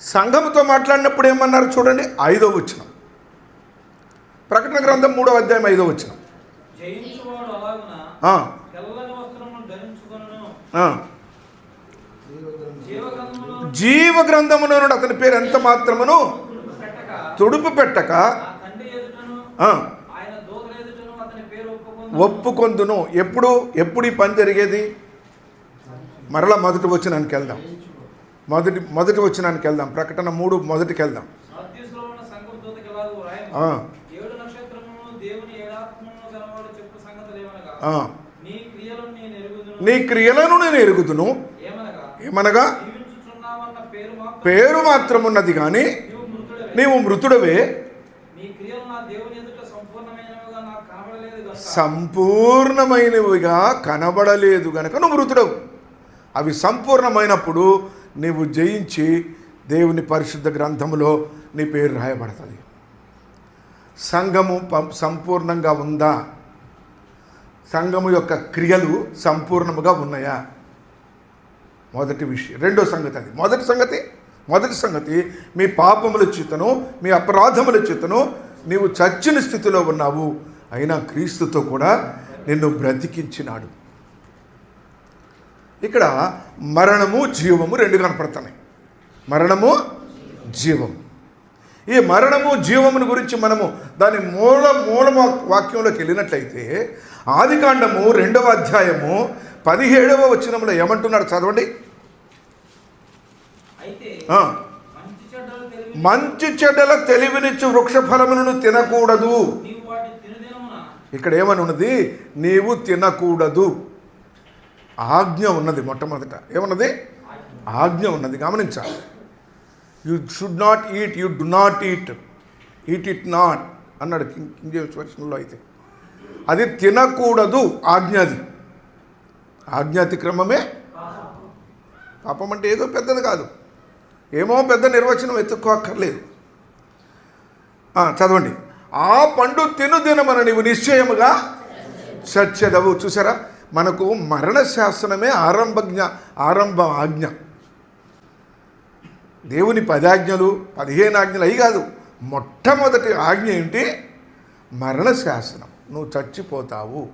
సంఘముతో మాట్లాడినప్పుడు ఏమన్నారు చూడండి ఐదో వచ్చిన ప్రకటన గ్రంథం మూడో అధ్యాయం ఐదో వచ్చిన జీవ గ్రంథమున అతని పేరు ఎంత మాత్రమును? తుడుపు పెట్టక ఒప్పుకొందును. ఎప్పుడు? ఎప్పుడు ఈ పని జరిగేది? మరలా మొదటి వచ్చినానికి వెళ్దాం. మొదటి మొదటి వచ్చినానికి వెళ్దాం. ప్రకటన మూడు మొదటికి వెళ్దాం. నీ క్రియలను నేను ఎరుగుదును. ఏమనగా? పేరు మాత్రం మాత్రమున్నది కానీ నీవు మృతుడవే. సంపూర్ణమైనవిగా కనబడలేదు గనక నువ్వు మృతుడవు. అవి సంపూర్ణమైనప్పుడు నీవు జయించి దేవుని పరిశుద్ధ గ్రంథములో నీ పేరు రాయబడుతుంది. సంఘము సంపూర్ణంగా ఉందా? సంఘము యొక్క క్రియలు సంపూర్ణముగా ఉన్నాయా? మొదటి విషయం రెండో సంగతి అది. మొదటి సంగతి మొదటి సంగతి మీ పాపముల చేతను మీ అపరాధముల చేతను నీవు చచ్చిన స్థితిలో ఉన్నావు. అయినా క్రీస్తుతో కూడా నిన్ను బ్రతికించినాడు. ఇక్కడ మరణము జీవము రెండు కనపడుతున్నాయి. మరణము జీవం ఈ మరణము జీవమును గురించి మనము దాని మూల మూల వాక్- వాక్యంలోకి వెళ్ళినట్లయితే ఆదికాండము రెండవ అధ్యాయము పదిహేడవ వచనంలో ఏమంటున్నాడు చదవండి. మంచి చెడ్డలు తెలివినిచ్చు వృక్ష ఫలములను తినకూడదు. ఇక్కడ ఏమని ఉన్నది నీవు తినకూడదు. ఆజ్ఞ ఉన్నది మొట్టమొదట. ఏమన్నది? ఆజ్ఞ ఉన్నది. గమనించాలి. You should not eat you do not eat eat it not అన్నాడు కింగ్ జేమ్స్ వర్షన్లో అయితే. అది తినకూడదు ఆజ్ఞ అది. ఆజ్ఞాతిక్రమమే పాపం అంటే ఏదో పెద్దది కాదు. ఏమో పెద్ద నిర్వచనం ఎత్తుక్కోక్కర్లేదు చదవండి. ఆ పండు తిను దినమన నీవు నిశ్చయముగా సత్యదవు చూసారా? మనకు మరణ శాసనమే ఆరంభజ్ఞ. ఆరంభ ఆజ్ఞ దేవుని పదాజ్ఞలు పదిహేను ఆజ్ఞలు అవి కాదు మొట్టమొదటి ఆజ్ఞ ఏంటి? మరణ శాసనం నువ్వు చచ్చిపోతావు.